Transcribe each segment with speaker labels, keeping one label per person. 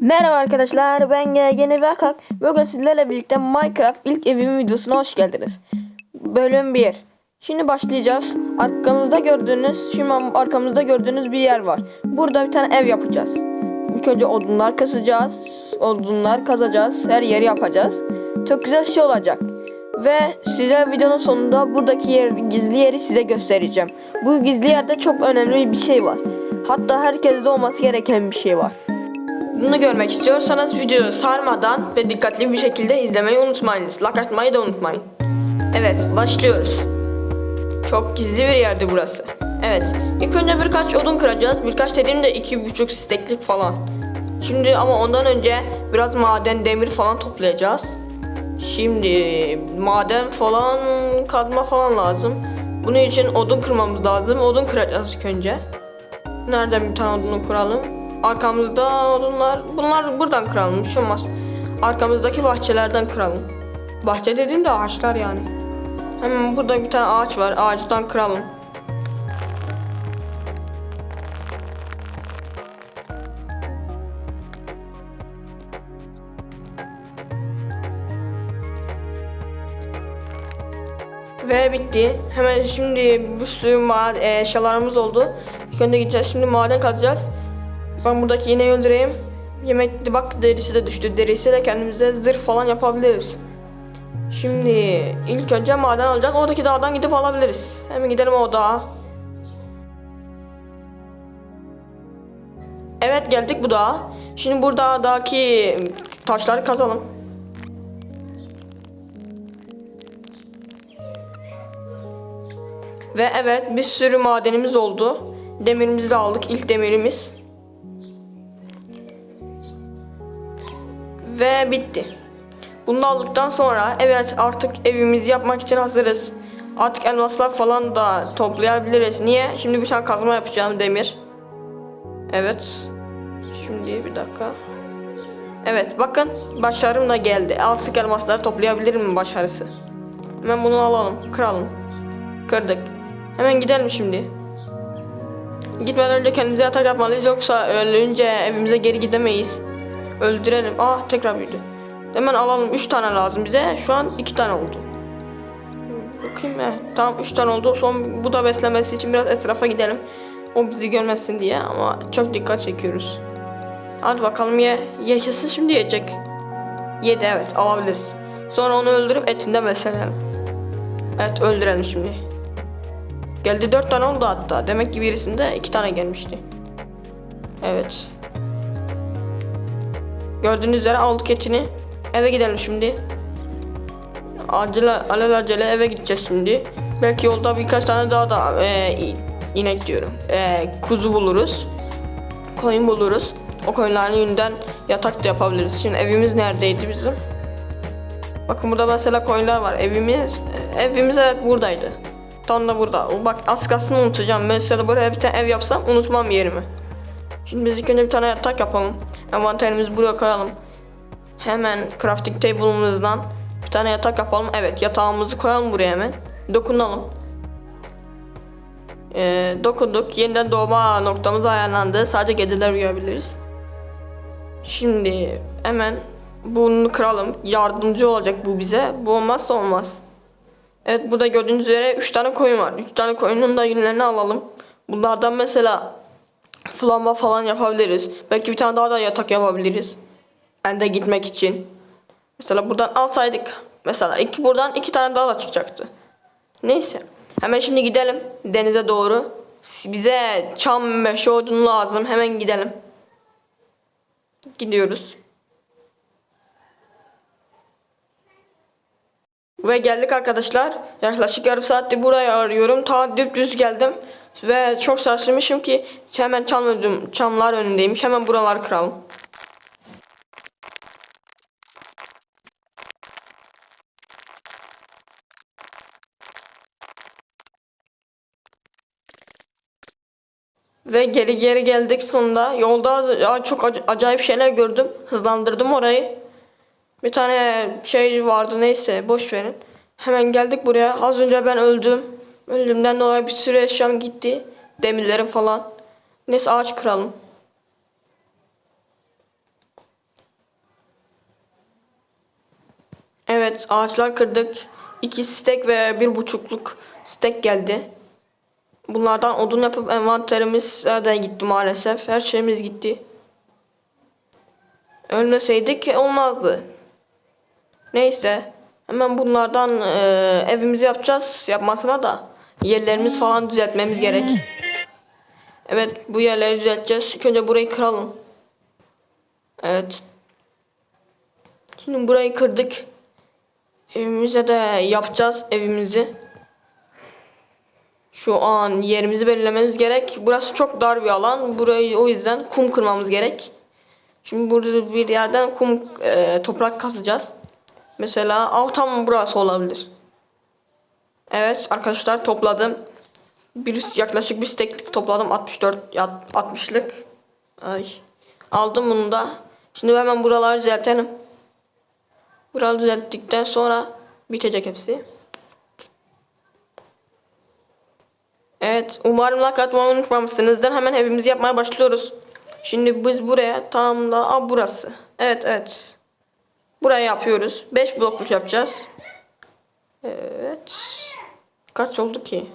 Speaker 1: Merhaba arkadaşlar ben yeni Akak. Bugün sizlerle birlikte Minecraft ilk evimin videosuna hoş geldiniz. Bölüm 1. Şimdi başlayacağız. Arkamızda gördüğünüz, şimdi arkamızda gördüğünüz bir yer var. Burada bir tane ev yapacağız. İlk önce odunlar kazacağız. Odunlar kazacağız. Her yeri yapacağız. Çok güzel şey olacak. Ve size videonun sonunda buradaki yer, gizli yeri size göstereceğim. Bu gizli yerde çok önemli bir şey var. Hatta herkeste olması gereken bir şey var. Bunu görmek istiyorsanız videoyu sarmadan ve dikkatli bir şekilde izlemeyi unutmayınız. Like atmayı da unutmayın. Evet başlıyoruz. Çok gizli bir yerdi burası. Evet ilk önce birkaç odun kıracağız. Birkaç dediğimde iki buçuk steklik falan. Şimdi ama ondan önce biraz maden demir falan toplayacağız. Şimdi maden falan kazma falan lazım. Bunun için odun kırmamız lazım. Odun kıracağız ilk önce. Nereden bir tane odunu kuralım? Arkamızda odunlar. Bunlar buradan kıralım. Şu olmaz. Arkamızdaki bahçelerden kıralım. Bahçe dediğim de ağaçlar yani. Hemen burada bir tane ağaç var. Ağaçtan kıralım. Ve bitti. Hemen şimdi bir sürü eşyalarımız oldu. İlk önce gideceğiz. Şimdi maden kazacağız. Ben buradaki ineği öldüreyim. Yemek bak derisi de düştü. Derisiyle kendimize zırh falan yapabiliriz. Şimdi ilk önce maden alacağız. Oradaki dağdan gidip alabiliriz. Hemen gidelim o dağa. Evet geldik bu dağa. Şimdi buradaki taşları kazalım. Ve evet bir sürü madenimiz oldu. Demirimizi de aldık. ilk demirimiz. Ve bitti. Bunu aldıktan sonra evet artık evimizi yapmak için hazırız. Artık elmaslar falan da toplayabiliriz. Niye? Şimdi bir tane kazma yapacağım demir. Evet. Şimdi bir dakika. Evet bakın başarım da geldi. Artık elmasları toplayabilirim başarısı. Hemen bunu alalım. Kıralım. Kırdık. Hemen gidelim şimdi. Gitmeden önce kendimize yatak yapmalıyız yoksa ölünce evimize geri gidemeyiz. Öldürelim. Ah tekrar büyüdü. Hemen alalım. 3 tane lazım bize. Şu an 2 tane oldu. Bakayım eh. Tamam 3 tane oldu. Son bu da beslemesi için biraz etrafa gidelim. O bizi görmesin diye ama çok dikkat çekiyoruz. Hadi bakalım ye. Yaşasın şimdi yiyecek. Yedi evet alabiliriz. Sonra onu öldürüp etinden beslenelim. Evet öldürelim şimdi. Geldi 4 tane oldu hatta. Demek ki birisinde 2 tane gelmişti. Evet. Gördüğünüz üzere aldık etini. Eve gidelim şimdi. Acele, alelacele eve gideceğiz şimdi. Belki yolda birkaç tane daha da e, inek diyorum. E, kuzu buluruz. Koyun buluruz. O koyunların yününden yatak da yapabiliriz. Şimdi evimiz neredeydi bizim? Bakın burada mesela koyunlar var. Evimiz evimiz evet buradaydı. Tam da burada. Bak az kalsın unutacağım. Mesela buraya bir tane ev yapsam unutmam yerimi. Şimdi biz ilk önce bir tane yatak yapalım. Envanterimizi buraya koyalım. Hemen crafting table'ımızdan bir tane yatak yapalım. Evet yatağımızı koyalım buraya hemen. Dokunalım. Ee, dokunduk. Yeniden doğma noktamız ayarlandı. Sadece geceler uyuyabiliriz. Şimdi hemen bunu kıralım. Yardımcı olacak bu bize. Bu olmazsa olmaz. Evet burada gördüğünüz üzere 3 tane koyun var. 3 tane koyunun da yünlerini alalım. Bunlardan mesela flama falan yapabiliriz. Belki bir tane daha da yatak yapabiliriz. Ende gitmek için. Mesela buradan alsaydık. Mesela iki, buradan iki tane daha da çıkacaktı. Neyse. Hemen şimdi gidelim denize doğru. Bize çam meşe odunu lazım. Hemen gidelim. Gidiyoruz. Ve geldik arkadaşlar. Yaklaşık yarım saattir burayı arıyorum. Ta düz geldim. Ve çok şaşırmışım ki hemen çam ödüm, çamlar önündeymiş. Hemen buraları kıralım. Ve geri geri geldik sonunda. Yolda çok ac- acayip şeyler gördüm. Hızlandırdım orayı. Bir tane şey vardı neyse boş verin. Hemen geldik buraya. Az önce ben öldüm. Ölümden dolayı bir sürü eşyam gitti. Demirleri falan. Neyse ağaç kıralım. Evet ağaçlar kırdık. İki stek ve bir buçukluk stek geldi. Bunlardan odun yapıp envanterimiz de gitti maalesef. Her şeyimiz gitti. Ölmeseydik olmazdı. Neyse. Hemen bunlardan e, evimizi yapacağız. Yapmasına da yerlerimiz falan düzeltmemiz gerek. Evet bu yerleri düzelteceğiz. İlk önce burayı kıralım. Evet. Şimdi burayı kırdık. Evimize de yapacağız evimizi. Şu an yerimizi belirlememiz gerek. Burası çok dar bir alan. Burayı o yüzden kum kırmamız gerek. Şimdi burada bir yerden kum e, toprak kazacağız. Mesela av tam burası olabilir. Evet arkadaşlar topladım. Bir yaklaşık bir steklik topladım 64 ya- 60'lık. Ay. Aldım bunu da. Şimdi hemen buraları düzeltelim. Buraları düzelttikten sonra bitecek hepsi. Evet, umarım like atmayı unutmamışsınızdır. Hemen evimizi yapmaya başlıyoruz. Şimdi biz buraya tam da Aa, burası. Evet, evet. Buraya yapıyoruz. 5 blokluk yapacağız. Evet. Kaç oldu ki?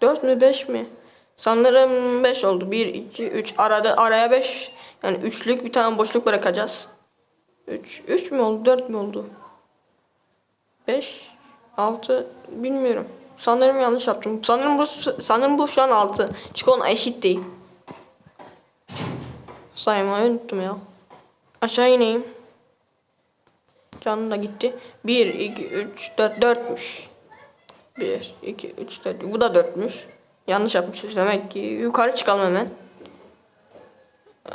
Speaker 1: 4 mü 5 mi? Sanırım 5 oldu. 1 2 3 arada araya 5 yani üçlük bir tane boşluk bırakacağız. 3 3 mü oldu? 4 mü oldu? 5 6 bilmiyorum. Sanırım yanlış yaptım. Sanırım bu sanırım bu şu an 6. Çünkü ona eşit değil. Saymayı unuttum ya. Aşağı ineyim. Canım da gitti. 1 2 3 4 4'müş. 1 2 3 4. Bu da 4'müş. Yanlış yapmışız demek ki. Yukarı çıkalım hemen.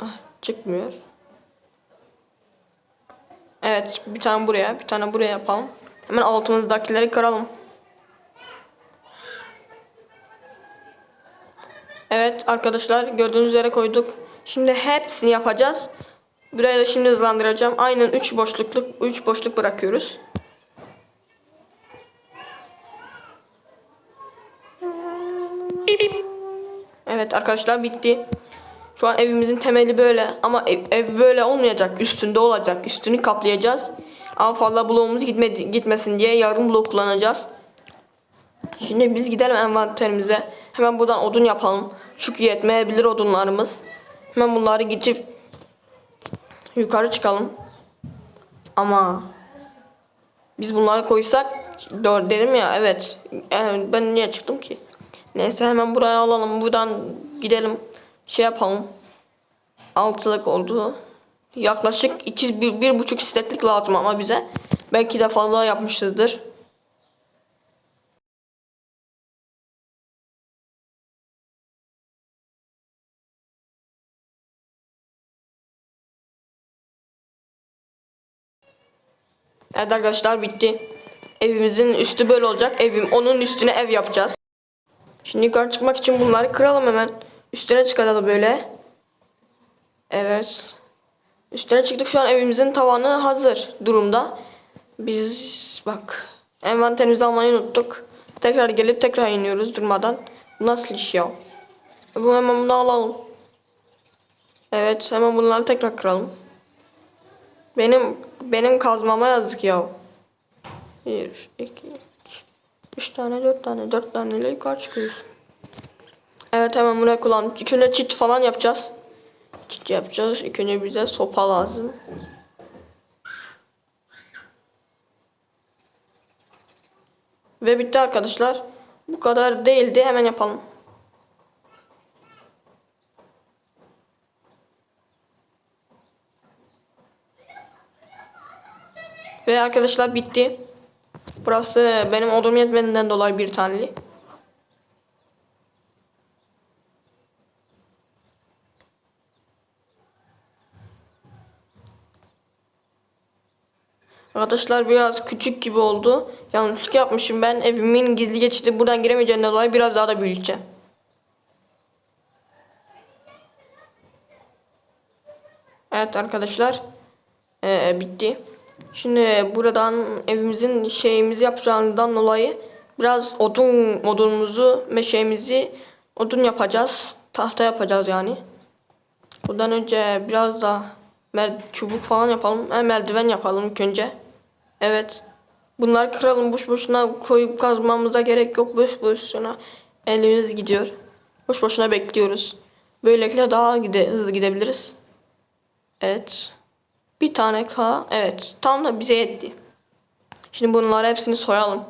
Speaker 1: Ah, çıkmıyor. Evet, bir tane buraya, bir tane buraya yapalım. Hemen altımızdakileri kıralım. Evet arkadaşlar gördüğünüz üzere koyduk. Şimdi hepsini yapacağız. Buraya da şimdi hızlandıracağım. Aynen 3 boşlukluk 3 boşluk bırakıyoruz. Evet arkadaşlar bitti. Şu an evimizin temeli böyle ama ev, ev böyle olmayacak. Üstünde olacak. Üstünü kaplayacağız. Ama fazla bloğumuz gitmedi, gitmesin diye yarım blok kullanacağız. Şimdi biz gidelim envanterimize. Hemen buradan odun yapalım. Çünkü yetmeyebilir odunlarımız. Hemen bunları gidip yukarı çıkalım. Ama biz bunları koysak derim ya evet. Ben niye çıktım ki? Neyse hemen buraya alalım. Buradan gidelim. Şey yapalım. Altılık oldu. Yaklaşık iki, bir, bir buçuk isteklik lazım ama bize. Belki de fazla yapmışızdır. Evet arkadaşlar bitti. Evimizin üstü böyle olacak. Evim onun üstüne ev yapacağız. Şimdi yukarı çıkmak için bunları kıralım hemen. Üstüne çıkaralım böyle. Evet. Üstüne çıktık şu an evimizin tavanı hazır durumda. Biz bak envanterimizi almayı unuttuk. Tekrar gelip tekrar iniyoruz durmadan. Nasıl iş ya? Bu hemen bunu alalım. Evet hemen bunları tekrar kıralım. Benim benim kazmama yazık ya. 1, 2, 3, 3 tane, 4 tane, 4 taneyle yukarı çıkıyoruz. Evet hemen buraya kullan. İlk çit falan yapacağız. Çit yapacağız. İlk bize sopa lazım. Ve bitti arkadaşlar. Bu kadar değildi. Hemen yapalım. Ve arkadaşlar bitti. Burası benim odum yetmediğinden dolayı bir taneli. Arkadaşlar biraz küçük gibi oldu. Yanlışlık yapmışım ben. Evimin gizli geçidi buradan giremeyeceğinden dolayı biraz daha da büyüteceğim. Evet arkadaşlar. Ee, bitti. Şimdi buradan evimizin şeyimizi yapacağından dolayı biraz odun odunumuzu meşemizi odun yapacağız. Tahta yapacağız yani. Bundan önce biraz da çubuk falan yapalım. Hem merdiven yapalım ilk önce. Evet. Bunlar kıralım boş boşuna koyup kazmamıza gerek yok. Boş boşuna elimiz gidiyor. Boş boşuna bekliyoruz. Böylelikle daha gide hızlı gidebiliriz. Evet. Bir tane K. Evet. Tam da bize yetti. Şimdi bunları hepsini soyalım.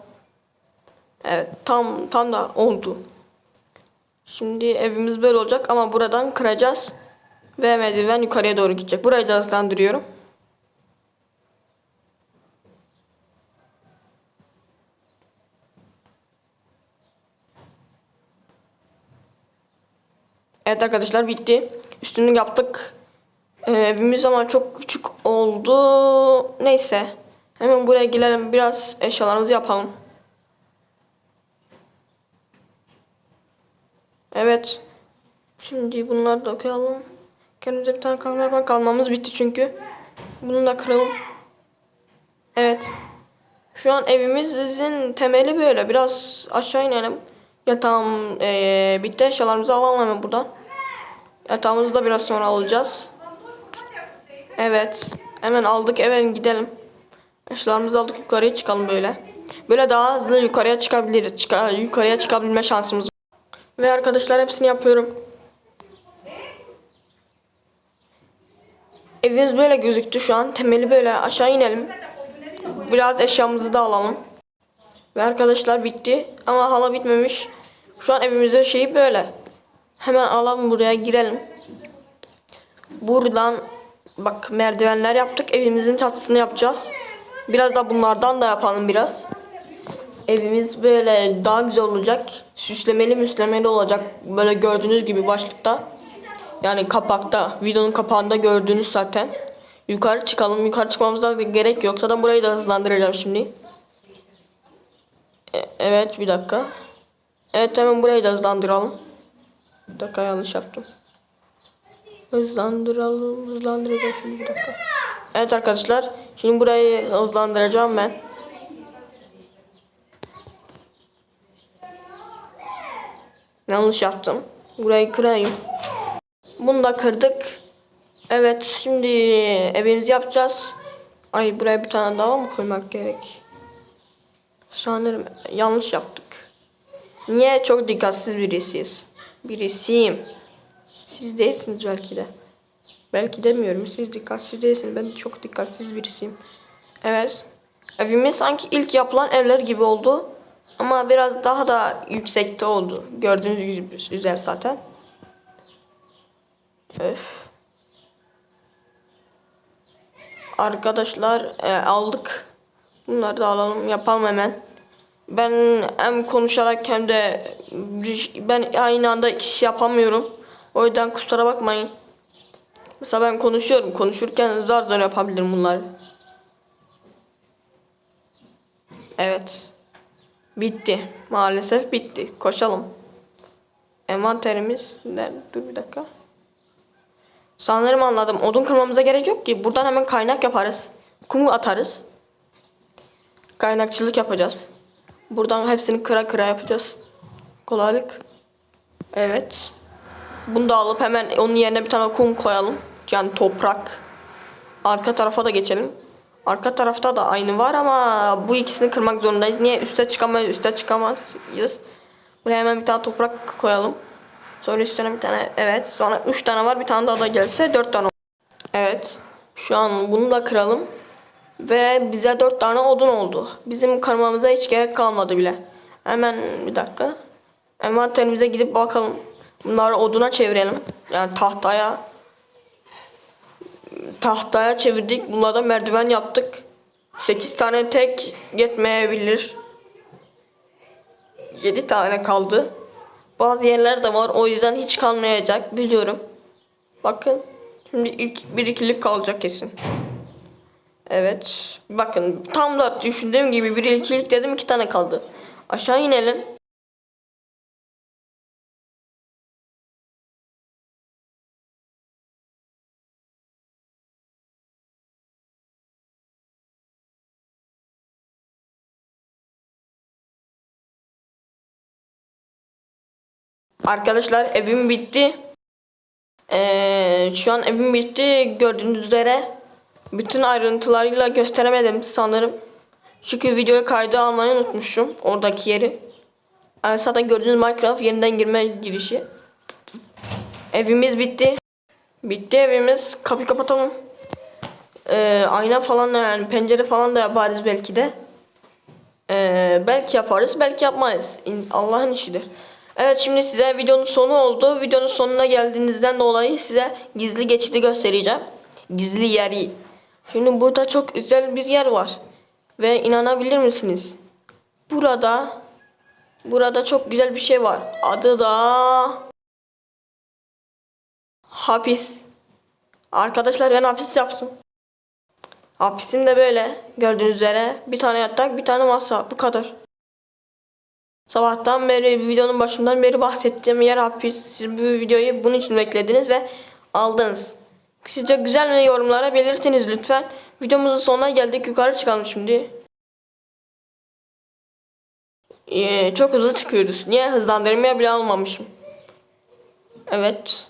Speaker 1: Evet. Tam tam da oldu. Şimdi evimiz böyle olacak ama buradan kıracağız. Ve merdiven yukarıya doğru gidecek. Burayı da hızlandırıyorum. Evet arkadaşlar bitti. Üstünü yaptık. Ee, evimiz ama çok küçük oldu. Neyse. Hemen buraya girelim. Biraz eşyalarımızı yapalım. Evet. Şimdi bunları da koyalım. Kendimize bir tane kalma yapalım. Kalmamız bitti çünkü. Bunu da kıralım. Evet. Şu an evimizin temeli böyle. Biraz aşağı inelim. Yatağım ee, bitti. Eşyalarımızı alalım hemen buradan. Yatağımızı da biraz sonra alacağız. Evet. Hemen aldık. Hemen gidelim. Eşyalarımızı aldık. Yukarıya çıkalım böyle. Böyle daha hızlı yukarıya çıkabiliriz. Çıka, yukarıya çıkabilme şansımız var. Ve arkadaşlar hepsini yapıyorum. Evimiz böyle gözüktü şu an. Temeli böyle aşağı inelim. Biraz eşyamızı da alalım. Ve arkadaşlar bitti. Ama hala bitmemiş. Şu an evimizde şeyi böyle. Hemen alalım buraya girelim. Buradan bak merdivenler yaptık. Evimizin çatısını yapacağız. Biraz da bunlardan da yapalım biraz. Evimiz böyle daha güzel olacak. Süslemeli müslemeli olacak. Böyle gördüğünüz gibi başlıkta. Yani kapakta. Videonun kapağında gördüğünüz zaten. Yukarı çıkalım. Yukarı çıkmamıza da gerek yok. Zaten burayı da hızlandıracağım şimdi. E- evet bir dakika. Evet hemen burayı da hızlandıralım. Bir dakika yanlış yaptım. Hızlandıralım. Hızlandıracağım şimdi bir dakika. Evet arkadaşlar. Şimdi burayı hızlandıracağım ben. Yanlış yaptım. Burayı kırayım. Bunu da kırdık. Evet şimdi evimizi yapacağız. Ay buraya bir tane daha mı koymak gerek? Sanırım yanlış yaptık. Niye çok dikkatsiz birisiyiz? Birisiyim. Siz değilsiniz belki de. Belki demiyorum. Siz dikkatsiz değilsiniz. Ben çok dikkatsiz birisiyim. Evet. Evimiz sanki ilk yapılan evler gibi oldu. Ama biraz daha da yüksekte oldu. Gördüğünüz gibi üzere zaten. Öf. Arkadaşlar e, aldık. Bunları da alalım yapalım hemen. Ben hem konuşarak hem de ben aynı anda iki iş yapamıyorum. O yüzden kusura bakmayın. Mesela ben konuşuyorum. Konuşurken zar zor yapabilirim bunları. Evet. Bitti. Maalesef bitti. Koşalım. Envanterimiz nerede? Dur bir dakika. Sanırım anladım. Odun kırmamıza gerek yok ki. Buradan hemen kaynak yaparız. Kumu atarız. Kaynakçılık yapacağız. Buradan hepsini kıra kıra yapacağız. Kolaylık. Evet. Bunu da alıp hemen onun yerine bir tane kum koyalım. Yani toprak. Arka tarafa da geçelim. Arka tarafta da aynı var ama bu ikisini kırmak zorundayız. Niye? Üste çıkamayız, üste çıkamazız. Buraya hemen bir tane toprak koyalım. Sonra üstüne bir tane evet. Sonra üç tane var. Bir tane daha da gelse dört tane. Evet. Şu an bunu da kıralım. Ve bize dört tane odun oldu. Bizim kırmamıza hiç gerek kalmadı bile. Hemen bir dakika. Envanterimize gidip bakalım. Bunları oduna çevirelim. Yani tahtaya. Tahtaya çevirdik. Bunlardan merdiven yaptık. 8 tane tek yetmeyebilir. 7 tane kaldı. Bazı yerler de var. O yüzden hiç kalmayacak. Biliyorum. Bakın. Şimdi ilk bir ikilik kalacak kesin. Evet. Bakın tam da düşündüğüm gibi bir ikilik dedim iki tane kaldı. Aşağı inelim. Arkadaşlar evim bitti. Ee, şu an evim bitti. Gördüğünüz üzere bütün ayrıntılarıyla gösteremedim sanırım. Çünkü videoyu kayda almayı unutmuşum. Oradaki yeri. Yani zaten gördüğünüz Minecraft yeniden girme girişi. Evimiz bitti. Bitti evimiz. Kapıyı kapatalım. Ee, ayna falan da yani pencere falan da yaparız belki de. Ee, belki yaparız belki yapmayız. Allah'ın işidir. Evet şimdi size videonun sonu oldu. Videonun sonuna geldiğinizden dolayı size gizli geçidi göstereceğim. Gizli yeri. Şimdi burada çok güzel bir yer var. Ve inanabilir misiniz? Burada burada çok güzel bir şey var. Adı da hapis. Arkadaşlar ben hapis yaptım. Hapisim de böyle gördüğünüz üzere bir tane yatak bir tane masa bu kadar. Sabahtan beri videonun başından beri bahsettiğim yer hapis. Siz bu videoyu bunun için beklediniz ve aldınız. Sizce güzel mi yorumlara belirtiniz lütfen. Videomuzun sonuna geldik yukarı çıkalım şimdi. Ee, çok hızlı çıkıyoruz. Niye hızlandırmaya bile almamışım. Evet.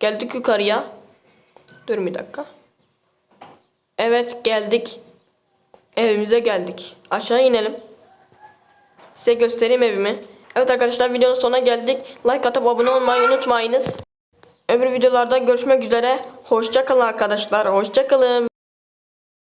Speaker 1: Geldik yukarıya. Dur bir dakika. Evet geldik. Evimize geldik. Aşağı inelim. Size göstereyim evimi. Evet arkadaşlar videonun sonuna geldik. Like atıp abone olmayı unutmayınız. Öbür videolarda görüşmek üzere. Hoşça kalın arkadaşlar. Hoşça kalın.